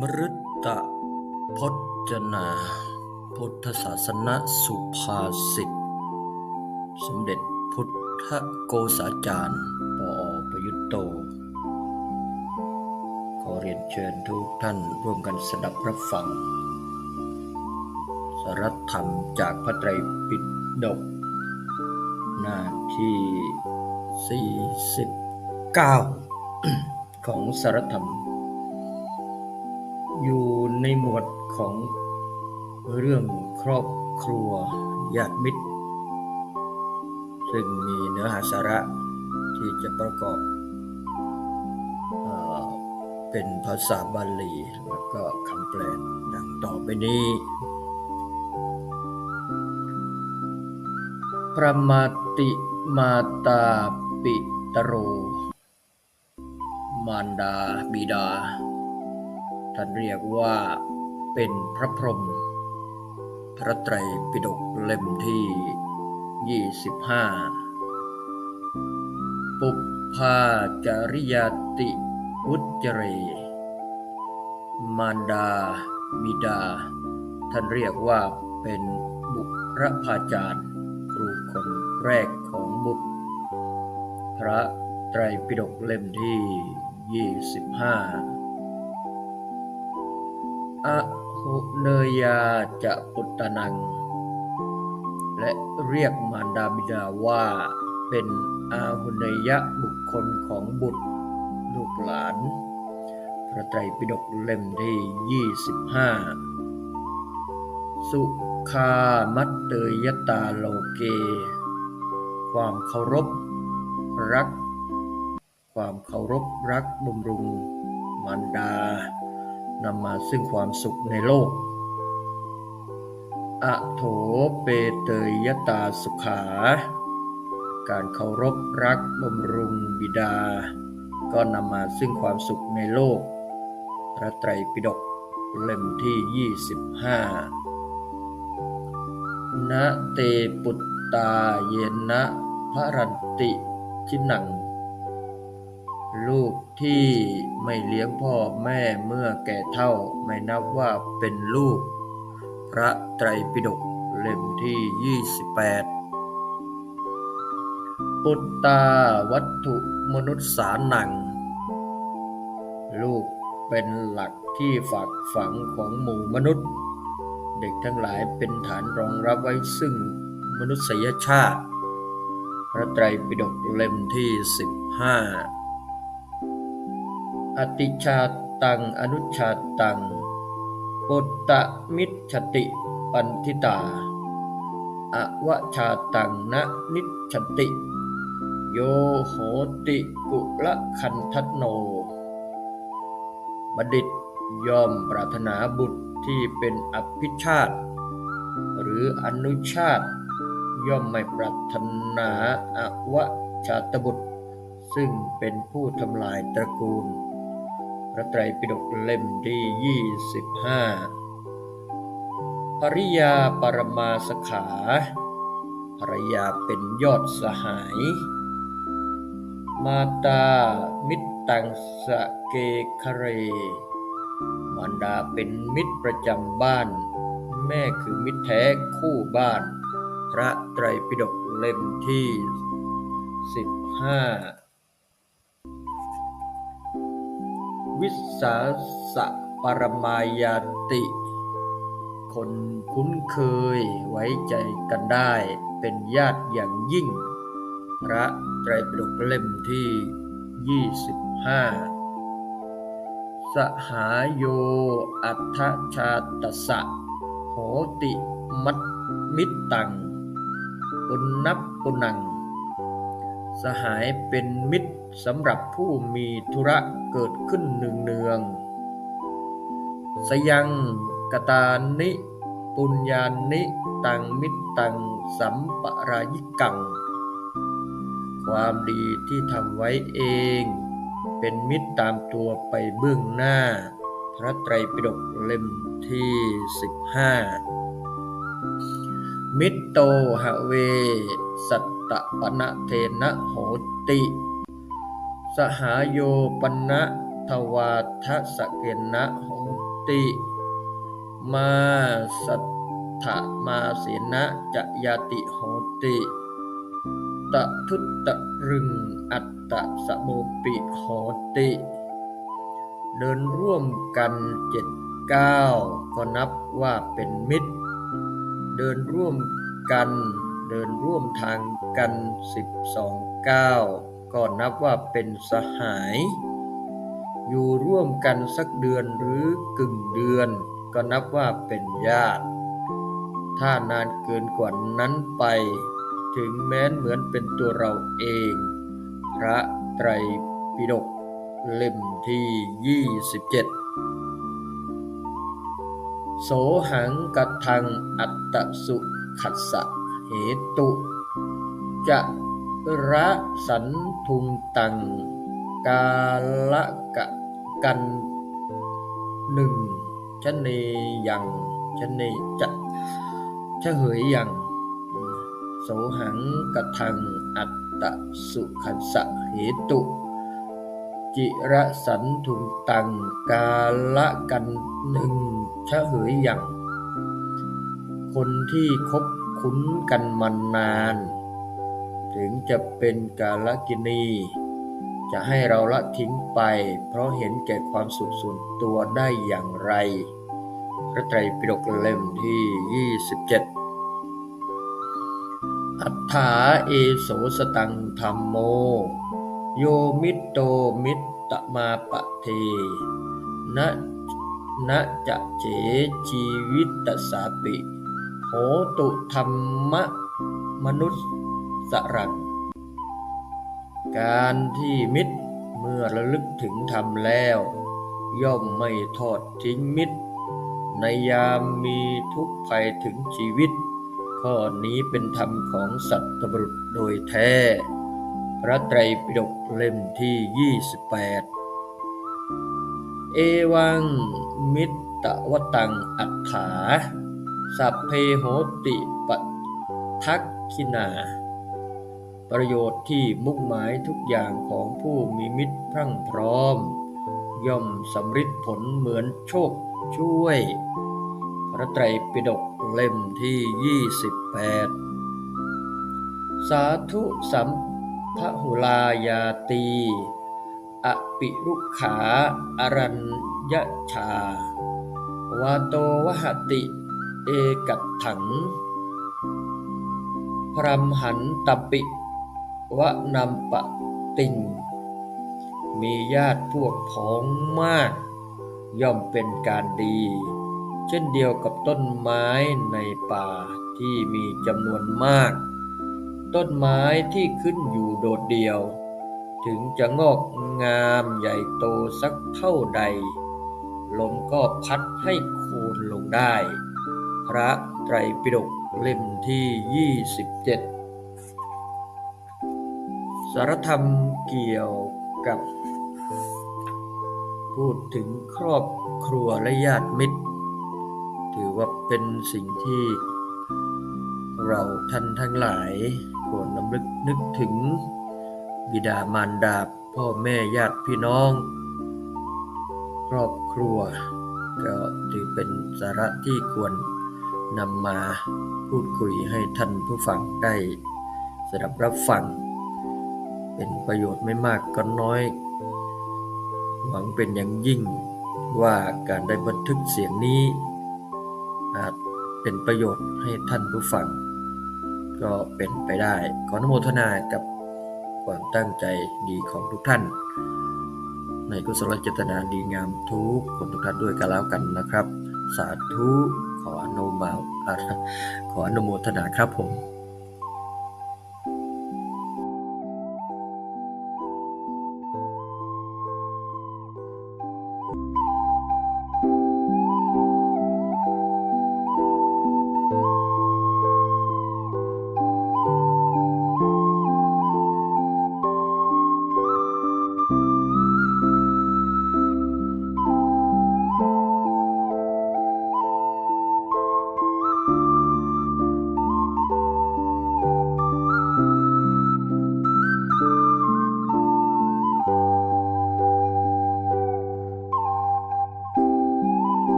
มฤตพจนา พุทธศาสนสุภาษิต สมเด็จพุทธโกษาจารย์ปอประยุตโต ขอเรียนเชิญทุกท่านร่วมกันสดับรับฟัง สารัตธรรมจากพระไตรปิฎกหน้าที่ 49 ของสารธรรม ในหมวดของเรื่องครอบครัวญาติมิตร ซึ่งมีเนื้อหาสาระที่จะประกอบเอเป็นภาษาบาลีแล้วก็คำแปลดังต่อไปนี้ ประมาติมาตาปิตโร มารดาบิดา ท่านเรียกว่าเป็นพระพรหมพระไตรปิฎกเล่มที่ 25 ปุพพาจาริยติวุจเร มารดาบิดา ท่านเรียกว่าเป็นบุรพาจารย์ ครูคนแรกของบุตร พระไตรปิฎกเล่มที่ 25 อหุเนยาจะปุตตนัง และเรียกมารดาบิดาว่าเป็นอาหุเนยะบุคคลของบุตรลูกหลาน พระไตรปิฎกเล่มที่ 25 สุคามัตเตยตาโลเก ความเคารพรัก ความเคารพรักบำรุงมารดา นำมาซึ่งความสุขในโลก อโถเปเตยยตาสุขา การเคารพรักบำรุงบิดา ก็นำมาซึ่งความสุขในโลก พระไตรปิฎกเล่มที่ 25 นะเตปุตตาเยนะพระรันติชินัง ลูกที่ไม่เลี้ยงพ่อแม่เมื่อแก่เท่าไม่นับว่าเป็นลูก พระไตรปิฎกเล่มที่ 28 ปุตตาวัตถุมนุษย์สาหนัง ลูกเป็นหลักที่ฝากฝังของหมู่มนุษย์ เด็กทั้งหลายเป็นฐานรองรับไว้ซึ่งมนุษยชาติ พระไตรปิฎกเล่มที่ 15 อติชาตังอนุชาตังปุตตะมิจฉติปันทิตาอวชาตังนะนิจฉติ โยโหติกุละคันทัตโนบัณฑิตยอมปรารถนาบุตรที่เป็นอภิชาติ หรืออนุชาติ ย่อมไม่ปรารถนาอวชาตบุตร ซึ่งเป็นผู้ทำลายตระกูล ระไตรปิฎกเล่มที่ 25 ภริยาปรมาสขา ภรยาเป็นยอดสหาย มาตามิตรตังสะเกคเร มารดาเป็นมิตรประจำบ้าน แม่คือมิตรแท้คู่บ้าน พระไตรปิฎกเล่มที่ 15 วิสาสะปรมายาติ คนคุ้นเคยไว้ใจกันได้เป็นญาติอย่างยิ่ง พระไตรปิฎกเล่มที่ 25 สหายโยอัฏฐชาตสะ โหติมัตมิตตัง ปุณนับปุนัง สหายเป็นมิตรสำหรับผู้มีธุระเกิดขึ้นเนืองๆสยังกตานิ ปุญญานิ ตังมิตตังสัมปรายิกัง ความดีที่ทำไว้เอง เป็นมิตรตามตัวไปเบื้องหน้า พระไตรปิฎกเล่มที่ 15 มิตโตหะเว สัต ตปนะเทนะโหติ สหายโยปนะทวาทสเกนะโหติ มาสัทธมาเสนะจะยาติโหติตะทุตตะรึงอัตตะสะโมปิโหติ เดินร่วมกันเจ็ดก้าก็นับว่าเป็นมิตร เดินร่วมกัน เดินร่วมทางกันสิบสองก้าวก็นับว่าเป็นสหาย อยู่ร่วมกันสักเดือนหรือกึ่งเดือน ก็นับว่าเป็นญาติ ถ้านานเกินกว่านั้นไป ถึงแม้นเหมือนเป็นตัวเราเอง พระไตรปิฎกเล่มที่ 27โสหังกทังอัตตสุขัสสะ ตุจะระสันทุงตัง กาละกะกันหนึ่งชะเนยังชะเนจะชะเหยยังโสหังกะทังอัตตสุขัสสะเหตุ จิระสันทุงตัง กาละกันหนึ่งชะเหยยังคนที่คบ คุ้นกันมานาน ถึงจะเป็นกาลกินี จะให้เราละทิ้งไป เพราะเห็นแก่ความสุขส่วนตัวได้อย่างไร พระไตรปิฎกเล่มที่ 27 อัฏฐาเอโสสตังธรรมโม โยมิตโตมิตตมาปะเทนะนะจะเจชีวิตตสาปิ โหตุธรรมะมนุษย์สรังการที่มิตรเมื่อระลึกถึงธรรมแล้ว ย่อมไม่ทอดทิ้งมิตร ในยามมีทุกข์ภัยถึงชีวิต ข้อนี้เป็นธรรมของสัตว์บุรุษโดยแท้ พระไตรปิฎกเล่มที่ 28 เอวังมิตตวตังอัฏฐา สัพเพโหติปทักขินา ประโยชน์ที่มุ่งหมายทุกอย่างของผู้มีมิตรพรั่งพร้อม ย่อมสำฤทธิ์ผลเหมือนโชคช่วย พระไตรปิฎกเล่มที่ 28 สาธุสัมพหุลายาตีอปิรุขาอรัญยชาวาโตวหติ เอกัตถัง พรมหันตปิวะนำปะติงมีญาติพวกพ้องมาก ย่อมเป็นการดี เช่นเดียวกับต้นไม้ในป่าที่มีจำนวนมาก ต้นไม้ที่ขึ้นอยู่โดดเดี่ยว ถึงจะงอกงามใหญ่โตสักเท่าใด ลมก็พัดให้โคนลงได้ พระไตรปิฎกเล่มที่ 27 สารธรรมเกี่ยวกับ พูดถึงครอบครัวและญาติมิตร ถือว่าเป็นสิ่งที่ เราท่านทั้งหลายควรนำลึกนึกถึงบิดามารดาพ่อแม่ญาติพี่น้อง ครอบครัวก็ถือเป็นสาระที่ควร นำมาพูดคุยให้ท่านผู้ฟังได้สดับรับฟัง เป็นประโยชน์ไม่มากก็น้อย หวังเป็นอย่างยิ่งว่าการได้บันทึกเสียงนี้ อาจเป็นประโยชน์ให้ท่านผู้ฟัง ก็เป็นไปได้ ขออนุโมทนากับความตั้งใจดีของทุกท่าน ในกุศลเจตนาดีงามทุกคนทุกท่านด้วยกันแล้วกันนะครับ สาธุ ออนุมาขออนุโมทนาครับผม